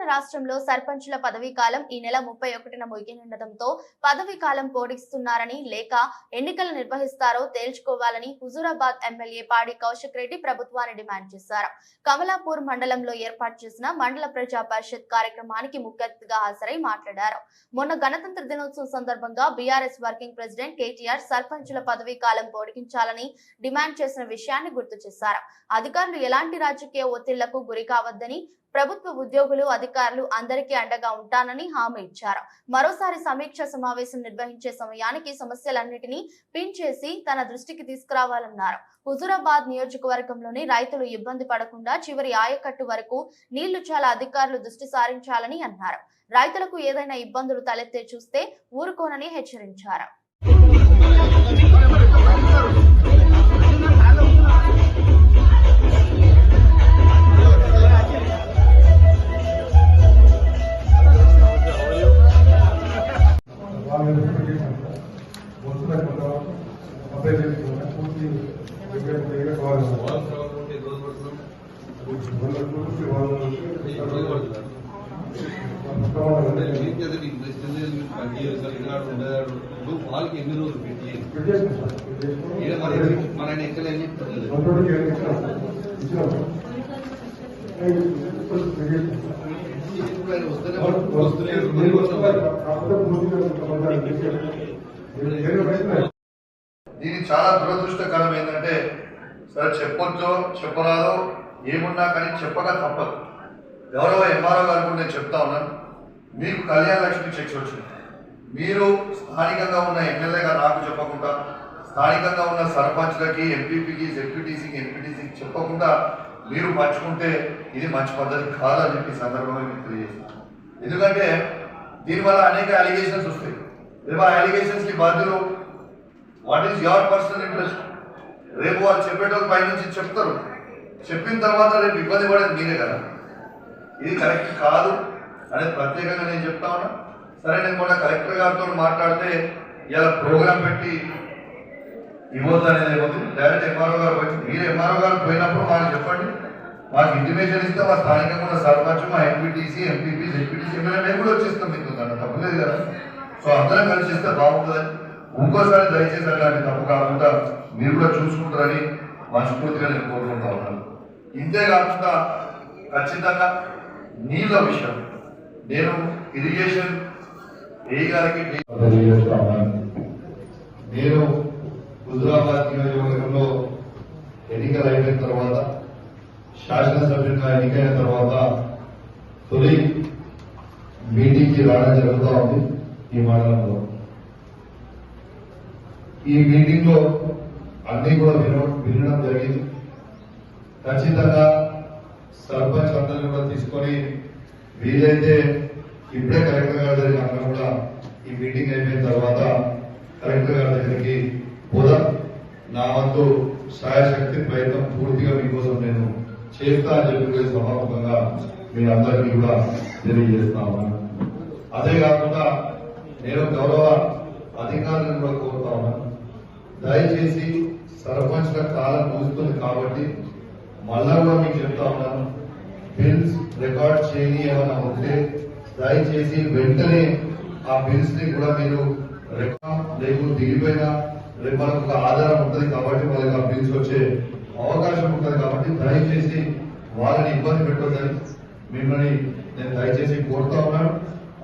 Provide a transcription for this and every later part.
తెలంగాణ రాష్ట్రంలో సర్పంచుల పదవీ కాలం ఈ నెల ముప్పై ఒకటిన ముగినుండటంతో పదవీ కాలం పోడిస్తున్నారని లేక ఎన్నికలు నిర్వహిస్తారో తేల్చుకోవాలని హుజూరాబాద్ ఎమ్మెల్యే పాడి కౌశిక్ రెడ్డి ప్రభుత్వాన్ని డిమాండ్ చేశారు. కమలాపూర్ మండలంలో ఏర్పాటు చేసిన మండల ప్రజా పరిషత్ కార్యక్రమానికి ముఖ్య అతిథిగా హాజరై మాట్లాడారు. మొన్న గణతంత్ర దినోత్సవం సందర్భంగా బీఆర్ఎస్ వర్కింగ్ ప్రెసిడెంట్ కేటీఆర్ సర్పంచుల పదవీ కాలం పొడిగించాలని డిమాండ్ చేసిన విషయాన్ని గుర్తు చేశారు. అధికారులు ఎలాంటి రాజకీయ ఒత్తిళ్ళకు గురి కావద్దని ప్రభుత్వ ఉద్యోగులు అధికారులు అందరికీ అండగా ఉంటానని హామీ ఇచ్చారు. మరోసారి సమీక్ష సమావేశం నిర్వహించే సమయానికి సమస్యలన్నింటినీ పిన్ చేసి తన దృష్టికి తీసుకురావాలన్నారు. హుజురాబాద్ నియోజకవర్గంలోని రైతులు ఇబ్బంది పడకుండా చివరి ఆయకట్టు వరకు నీళ్ళు చాలా అధికారులు దృష్టి సారించాలని అన్నారు. రైతులకు ఏదైనా ఇబ్బందులు తలెత్తే చూస్తే ఊరుకోనని హెచ్చరించారు. వస్తున్నారు చాలా దురదృష్టకరం ఏంటంటే సరే చెప్పొచ్చో చెప్పరాదో ఏమున్నా కానీ చెప్పక తప్పదు. గౌరవ ఎంఆర్ఓ గారు కూడా నేను చెప్తా ఉన్నాను. మీకు కళ్యాణ లక్ష్మి చెక్స్ వచ్చింది. మీరు స్థానికంగా ఉన్న ఎమ్మెల్యేగా నాకు చెప్పకుండా స్థానికంగా ఉన్న సర్పంచ్లకి ఎంపీపీకి జెడ్పీటీసీకి ఎంపీటీసీకి చెప్పకుండా మీరు పంచుకుంటే ఇది మంచి పద్ధతి కాదని చెప్పి సందర్భంగా మీకు తెలియజేస్తాను. ఎందుకంటే దీనివల్ల అనేక అలిగేషన్స్ వస్తాయి. రేపు ఆ అలిగేషన్స్కి బాధ్యులు what is your personal interest రేపు వాళ్ళు చెప్పేటోళ్ళు పైనుంచి చెప్తారు. చెప్పిన తర్వాత రేపు ఇబ్బంది పడేది మీరే కదా. ఇది కరెక్ట్ కాదు అనేది ప్రత్యేకంగా నేను చెప్తా ఉన్నా. సరే నేను కూడా కలెక్టర్ గారితో మాట్లాడితే ఇలా ప్రోగ్రామ్ పెట్టి ఇవ్వద్దు అనేది ఇవ్వద్దు డైరెక్ట్ ఎంఆర్ఓ గారు పోయి మీరు ఎంఆర్ఓ గారు పోయినప్పుడు మాకు చెప్పండి. మాకు ఇంటిమేషన్ ఇస్తే మా స్థానికంగా ఉన్న సర్పంచ్ మా ఎంపీటీసీ ఎంపీపీ జెడ్పీటీసీ ఎమ్మెల్యే మేము కూడా వచ్చేస్తాం మీకు కదా తప్పలేదు కదా. సో అందరం కలిసి ఇస్తే బాగుంటుందని ఇంకోసారి దయచేసి అలాంటి తప్పు కాకుండా మీరు కూడా చూసుకుంటారని మనస్ఫూర్తిగా నేను కోరుకుంటా ఉన్నాను. ఇంతే కాకుండా ఖచ్చితంగా నీళ్ళ విషయం. నేను ఇరిగేషన్ ఏ గారికి నేను హుజరాబాద్ నియోజకవర్గంలో ఎన్నికలు అయిపోయిన తర్వాత శాసనసభ్యునిగా ఎన్నికైన తర్వాత తొలి మీటింగ్కి రావడం జరుగుతూ ఉంది ఈ మండలంలో. ఈ మీటింగ్లో అన్ని కూడా వినడం జరిగింది. ఖచ్చితంగా సర్పంచ్ అందరిని కూడా తీసుకొని వీలైతే ఇప్పుడే కలెక్టర్ గారి దగ్గర అందరం కూడా ఈ మీటింగ్ అయిపోయిన తర్వాత కలెక్టర్ గారి దగ్గరికి పోదాం. నా వంతు సాయశక్తి ప్రయత్నం పూర్తిగా మీకోసం నేను చేస్తా అని చెప్పి సమాపకంగా మీ అందరికీ కూడా తెలియజేస్తాను అదే కాకుండా నేను గౌరవ అధికారులను కూడా కోరుతా ఉన్నాను. దయచేసి సర్పంచ్ల కాలం ముగుస్తుంది కాబట్టి మళ్ళా కూడా మీకు చెప్తా ఉన్నాను. బిల్స్ రికార్డ్ చేయని ఏమైనా ఉంటే దయచేసి వెంటనే ఆ బిల్స్ని కూడా మీరు రికార్డ్ లేకుండా దిగిపోయినా రేపు మనకు ఒక ఆధారం ఉంటుంది కాబట్టి వాళ్ళకి ఆ బిల్స్ వచ్చే అవకాశం ఉంటుంది కాబట్టి దయచేసి వాళ్ళని ఇబ్బంది పెట్టొద్దని మిమ్మల్ని నేను దయచేసి కోరుతా ఉన్నాను.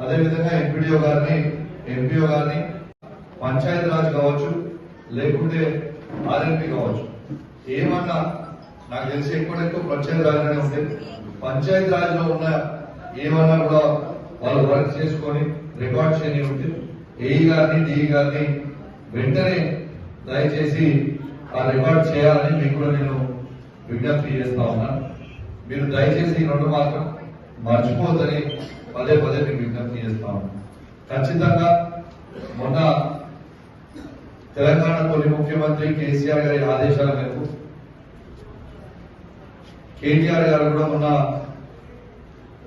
అదేవిధంగా ఎంపీడీఓ గారిని ఎంపీఓ గారిని పంచాయతీ రాజ్ కావచ్చు లేకుంటే ఆర్ఎంపీ కావచ్చు ఏమన్నా నాకు తెలిసి ఎక్కువ ఎక్కువ పంచాయతీ రాజ్లోనే ఉంటాయి పంచాయతీ రాజులో ఉన్న ఏమన్నా కూడా వాళ్ళు వర్క్ చేసుకొని రికార్డ్ చేయని ఉంటే ఏఈ గారిని డిఈ గారిని వెంటనే దయచేసి ఆ రికార్డ్ చేయాలని మీకు కూడా నేను విజ్ఞప్తి చేస్తా ఉన్నా. మీరు దయచేసి ఈ రెండు మాత్రం మర్చిపోద్దని పదే పదే మీకు విజ్ఞప్తి చేస్తా ఉన్నా. ఖచ్చితంగా మొన్న తెలంగాణ తొలి ముఖ్యమంత్రి కేసీఆర్ గారి ఆదేశాల మేరకు కేటీఆర్ గారు కూడా మొన్న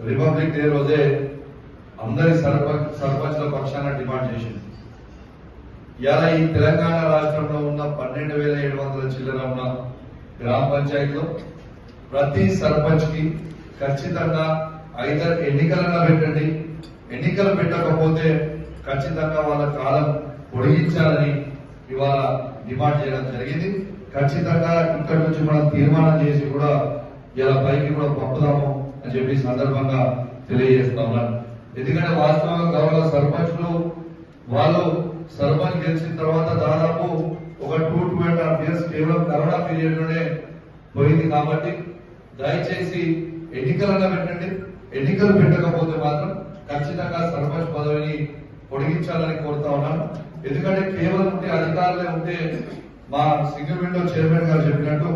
రిపబ్లిక్ డే రోజే అందరి సర్పంచ్ సర్పంచ్ల పక్షాన డిమాండ్ చేసింది. ఇలా ఈ తెలంగాణ రాష్ట్రంలో ఉన్న పన్నెండు వేల ఏడు వందల చిల్లర ఉన్న గ్రామ పంచాయతీలో ప్రతి సర్పంచ్కి ఖచ్చితంగా ఐదర్ ఎన్నికలన్నా పెట్టండి. ఎన్నికలు పెట్టకపోతే ఖచ్చితంగా వాళ్ళ కాలం పొడిగించాలని ఇవాళ డిమాండ్ చేయడం జరిగింది. ఖచ్చితంగా ఇక్కడి నుంచి మనం తీర్మానం చేసి కూడా ఇలా పైకి కూడా పంపుదాము అని చెప్పి సందర్భంగా తెలియజేస్తా ఉన్నాను. ఎందుకంటే వాస్తవంగా గౌరవ సర్పంచ్లు వాళ్ళు సర్పంచ్ గెలిచిన తర్వాత దాదాపు ఒక two two and half years కేవలం కరోనా పీరియడ్లోనే పోయింది కాబట్టి దయచేసి ఎన్నికలన్నా పెట్టండి. ఎన్నికలు పెట్టకపోతే మాత్రం ఖచ్చితంగా సర్పంచ్ పదవిని పొడిగించాలని కోరుతా ఉన్నాను. ఎందుకంటే కేవలం ఉంటే అధికారులే ఉంటే మా సింగిల్ విండో చైర్మన్ గారు చెప్పినట్టు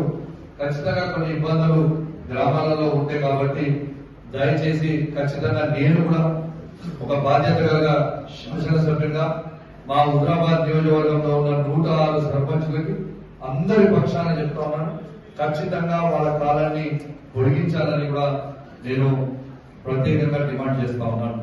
ఖచ్చితంగా కొన్ని ఇబ్బందులు గ్రామాలలో ఉంటాయి కాబట్టి దయచేసి ఖచ్చితంగా నేను కూడా ఒక బాధ్యత గల శాసనసభ్యుడిగా మా హుజరాబాద్ నియోజకవర్గంలో ఉన్న నూట ఆరు సర్పంచులకి అందరి పక్షాన చెప్తా ఉన్నాను. ఖచ్చితంగా వాళ్ళ కాలాన్ని పొడిగించాలని కూడా నేను ప్రత్యేకంగా డిమాండ్ చేస్తా ఉన్నాను.